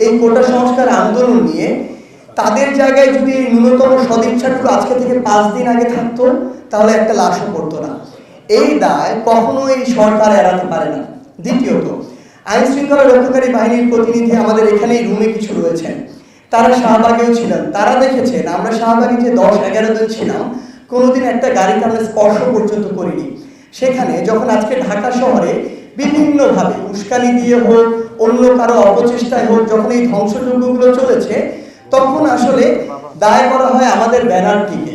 এই কোটা সংস্কার আন্দোলন নিয়ে তাদের জায়গায় যদি ন্যূনতম সদিচ্ছাটুকু আজকে থেকে পাঁচ দিন আগে থাকতো, তাহলে একটা লাশও পড়তো না। এই দায় কখনো এই সরকার এড়াতে পারে না। দ্বিতীয়ত, আইন শৃঙ্খলা রক্ষাকারী বাহিনীর প্রতিনিধি আমাদের এখানেই রুমে কিছু রয়েছেন। তারা শাহবাগেও ছিলেন। তারা দেখেছেন, আমরা শাহবাগে যে দশ, এগারো জন ছিলাম, কোনোদিন একটা গাড়িতে আমরা স্পর্শ পর্যন্ত করিনি। সেখানে যখন আজকে ঢাকা শহরে বিভিন্নভাবে উস্কানি দিয়ে হোক অন্য কারও অপচেষ্টায় হোক, যখন এই ধ্বংসযজ্ঞগুলো চলেছে, তখন আসলে দায় করা হয় আমাদের ব্যানারটিকে।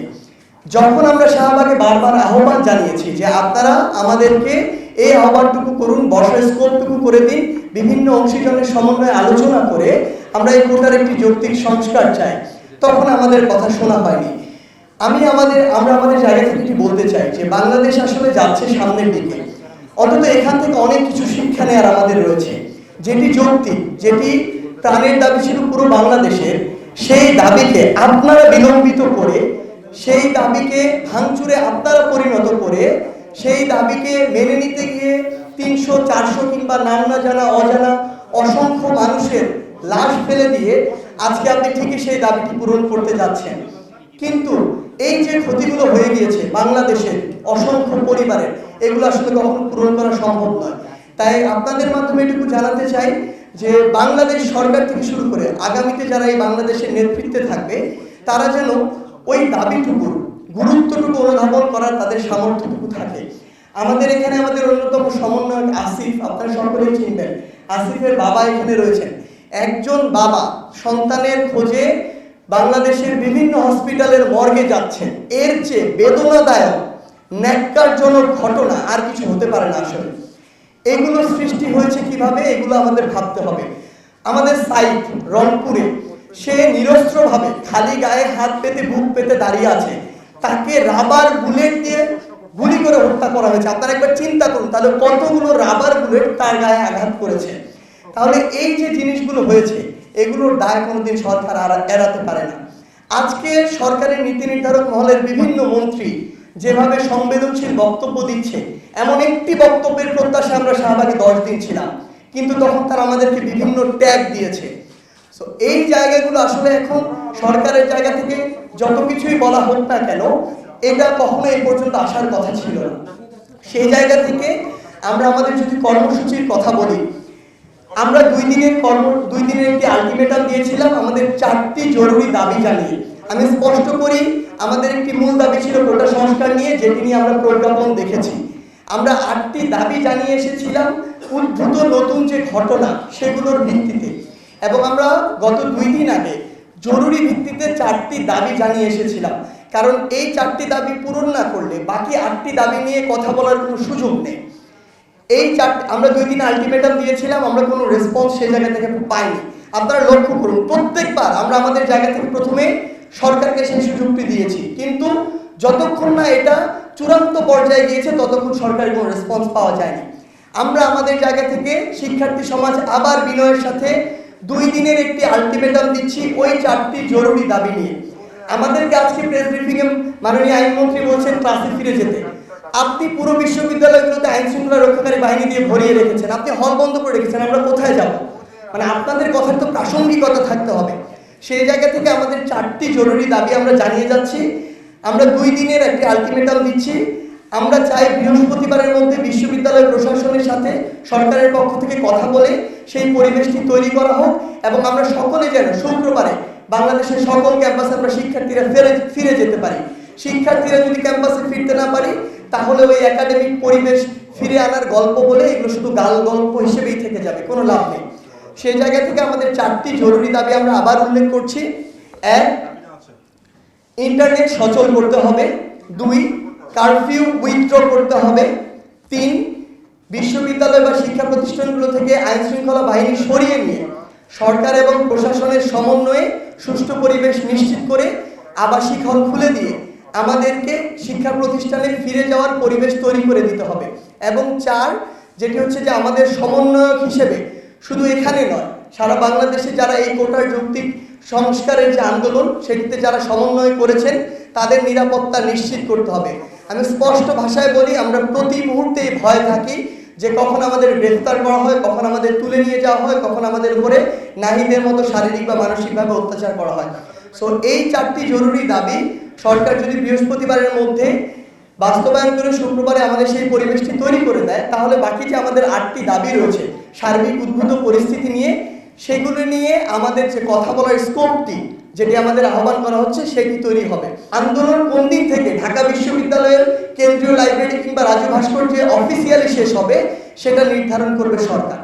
যখন আমরা শাহবাগে বারবার আহ্বান জানিয়েছি যে আপনারা আমাদেরকে এই আহ্বানটুকু করুন বর্ষার স্কোপটুকু করে দিন, বিভিন্ন অংশীজনের সমন্বয়ে আলোচনা করে আমরা এই কোটার একটি যৌক্তিক সংস্কার চাই, তখন আমাদের কথা শোনা হয়নি। আমি আমাদের, আমরা আমাদের জায়গা থেকে বলতে চাই যে বাংলাদেশ আসলে যাচ্ছে সামনের দিকে। অন্তত এখান থেকে অনেক কিছু শিক্ষা নেওয়ার আমাদের রয়েছে। যেটি যৌক্তিক যেটি প্রাণের দাবি ছিল পুরো বাংলাদেশের, সেই দাবিকে আপনারা বিলম্বিত করে, সেই দাবিকে ভাঙচুরে আপনারা পরিণত করে, সেই দাবিকে মেনে নিতে গিয়ে তিনশো, চারশো কিংবা নাম না জানা, অজানা, অসংখ্য মানুষের লাশ ফেলে দিয়ে আজকে আপনি ঠিকই সেই দাবিটি পূরণ করতে যাচ্ছেন। কিন্তু এই যে ক্ষতিগুলো হয়ে গিয়েছে বাংলাদেশের অসংখ্য পরিবারের, এগুলো আসলে কখনো পূরণ করা সম্ভব নয়। তাই আপনাদের মাধ্যমে এটুকু জানাতে চাই যে বাংলাদেশ সরকার থেকে শুরু করে আগামীতে যারা এই বাংলাদেশের নেতৃত্বে থাকবে, তারা যেন ওই দাবিটুকুর গুরুত্বটুকু অনুধাবন করার তাদের সামর্থ্যটুকু থাকে। আমাদের এখানে আমাদের অন্যতম সমন্বয়ক আসিফ, আপনারা সকলেই চিনবেন। আসিফের বাবা এখানে রয়েছেন। একজন বাবা সন্তানের খোঁজে বাংলাদেশের বিভিন্ন হসপিটালের মর্গে যাচ্ছেন। এর চেয়ে বেদনাদায়ক, ন্যাক্কারজনক ঘটনা আর কিছু হতে পারে না আসলে। এগুলো সৃষ্টি হয়েছে কীভাবে, এগুলো আমাদের ভাবতে হবে। আমাদের সাইট, রংপুরে, সে নিরস্ত্রভাবে খালি গায়ে হাত পেতে, বুক পেতে দাঁড়িয়ে আছে। তাকে রাবার বুলেট দিয়ে গুলি করে হত্যা করা হয়েছে। আপনারা একবার চিন্তা করুন, তাহলে কতগুলো রাবার বুলেট তার গায়ে আঘাত করেছে? তাহলে এই যে জিনিসগুলো হয়েছে, এগুলোর দায় কোনোদিন সরকার এড়াতে পারে না। আজকে সরকারের নীতি নির্ধারক মহলের বিভিন্ন মন্ত্রী যেভাবে সংবেদনশীল বক্তব্য দিচ্ছে, এমন একটি বক্তব্যের প্রত্যাশা আমরা শাহবাগে দশ দিন ছিলাম। কিন্তু তখন তারা আমাদেরকে বিভিন্ন ট্যাগ দিয়েছে। সো এই জায়গাগুলো আসলে এখন সরকারের জায়গা থেকে যত কিছুই বলা হোক না কেন, এটা কখনো এই পর্যন্ত আসার কথা ছিল না। সেই জায়গা থেকে আমরা আমাদের যদি কর্মসূচির কথা বলি, আমরা দুই দিনের কর্ম, দুই দিনের একটি আলটিমেটাম দিয়েছিলাম আমাদের চারটি জরুরি দাবি জানিয়ে। আমি স্পষ্ট করি আমাদের একটি মূল দাবি ছিল কোটা সংস্কার নিয়ে, যেটি নিয়ে আমরা প্রজ্ঞাপন দেখেছি। আমরা আটটি দাবি জানিয়ে এসেছিলাম, উদ্ভূত নতুন যে ঘটনা সেগুলোর ভিত্তিতে। এবং আমরা গত দুই দিন আগে জরুরি ভিত্তিতে চারটি দাবি জানিয়ে এসেছিলাম। কারণ এই চারটি দাবি পূরণ না করলে বাকি আটটি দাবি নিয়ে কথা বলার কোনো সুযোগ নেই। এই চার আমরা দুই দিন আলটিমেটাম দিয়েছিলাম, আমরা কোনো রেসপন্স সেই জায়গা থেকে পাইনি। আপনারা লক্ষ্য করুন, প্রত্যেকবার আমরা আমাদের জায়গা থেকে প্রথমে সরকারকে সেই সুযোগটি দিয়েছি। কিন্তু যতক্ষণ না এটা চূড়ান্ত পর্যায়ে গিয়েছে, ততক্ষণ সরকারের কোনো রেসপন্স পাওয়া যায়নি। আমরা আমাদের জায়গা থেকে শিক্ষার্থী সমাজ আবার বিনয়ের সাথে দুই দিনের একটি আলটিমেটাম দিচ্ছি, ওই চারটি জরুরি দাবি নিয়ে। আমাদেরকে আজকে প্রেস ব্রিফিংয়ে মাননীয় আইনমন্ত্রী বলছেন ক্লাসে ফিরে যেতে। আপনি পুরো বিশ্ববিদ্যালয়গুলোতে আইন শৃঙ্খলা রক্ষাকারী বাহিনী দিয়ে ভরিয়ে রেখেছেন। আপনি হল বন্ধ করে রেখেছেন, আমরা কোথায় যাব? মানে আপনাদের কথার তো প্রাসঙ্গিকতা থাকতে হবে। সেই জায়গা থেকে আমাদের চারটি জরুরি দাবি আমরা জানিয়ে যাচ্ছি। আমরা দুই দিনের একটি আলটিমেটাম দিচ্ছি। আমরা চাই বৃহস্পতিবারের মধ্যে বিশ্ববিদ্যালয় প্রশাসনের সাথে সরকারের পক্ষ থেকে কথা বলে সেই পরিবেশটি তৈরি করা হোক এবং আমরা সকলে যেন শুক্রবারে বাংলাদেশের সকল ক্যাম্পাসে আমরা শিক্ষার্থীরা ফিরে ফিরে যেতে পারি। শিক্ষার্থীরা যদি ক্যাম্পাসে ফিরতে না পারি, তাহলে ওই একাডেমিক পরিবেশ ফিরে আনার গল্প বলে এগুলো শুধু গাল গল্প হিসেবেই থেকে যাবে, কোনো লাভ নেই। সেই জায়গা থেকে আমাদের চারটি জরুরি দাবি আমরা আবার উল্লেখ করছি। এক ইন্টারনেট সচল করতে হবে। দুই কারফিউ উইথড্র করতে হবে। তিন, বিশ্ববিদ্যালয় বা শিক্ষা প্রতিষ্ঠানগুলো থেকে আইন শৃঙ্খলা বাহিনী সরিয়ে নিয়ে সরকার এবং প্রশাসনের সমন্বয়ে সুষ্ঠু পরিবেশ নিশ্চিত করে আবাসিক হল খুলে দিয়ে আমাদেরকে শিক্ষা প্রতিষ্ঠানে ফিরে যাওয়ার পরিবেশ তৈরি করে দিতে হবে। এবং চার, যেটি হচ্ছে যে আমাদের সমন্বয়ক হিসেবে শুধু এখানে নয়, সারা বাংলাদেশে যারা এই কোটার যৌক্তিক সংস্কারের যে আন্দোলন, সেটিতে যারা সমন্বয় করেছেন, তাদের নিরাপত্তা নিশ্চিত করতে হবে। আমি স্পষ্ট ভাষায় বলি, আমরা প্রতি মুহূর্তে ভয় থাকি যে কখন আমাদের গ্রেফতার করা হয়, কখন আমাদের তুলে নিয়ে যাওয়া হয়, কখন আমাদের উপরে নাহিদের মতো শারীরিক বা মানসিকভাবে অত্যাচার করা হয়। সো এই চারটি জরুরি দাবি, সরকার যদি বৃহস্পতিবারের মধ্যে বাস্তবায়ন করে শুক্রবারে আমাদের সেই পরিবেশটি তৈরি করে দেয়, তাহলে বাকি যে আমাদের আটটি দাবি রয়েছে সার্বিক উদ্ভূত পরিস্থিতি নিয়ে, সেগুলো নিয়ে আমাদের যে কথা বলার স্কোপটি, যেটি আমাদের আহ্বান করা হচ্ছে, সেটি তৈরি হবে। আন্দোলন কোন দিন থেকে? ঢাকা বিশ্ববিদ্যালয়ের কেন্দ্রীয় লাইব্রেরি কিংবা রাজু ভাস্কর্যে অফিসিয়ালি শেষ হবে, সেটা নির্ধারণ করবে সরকার।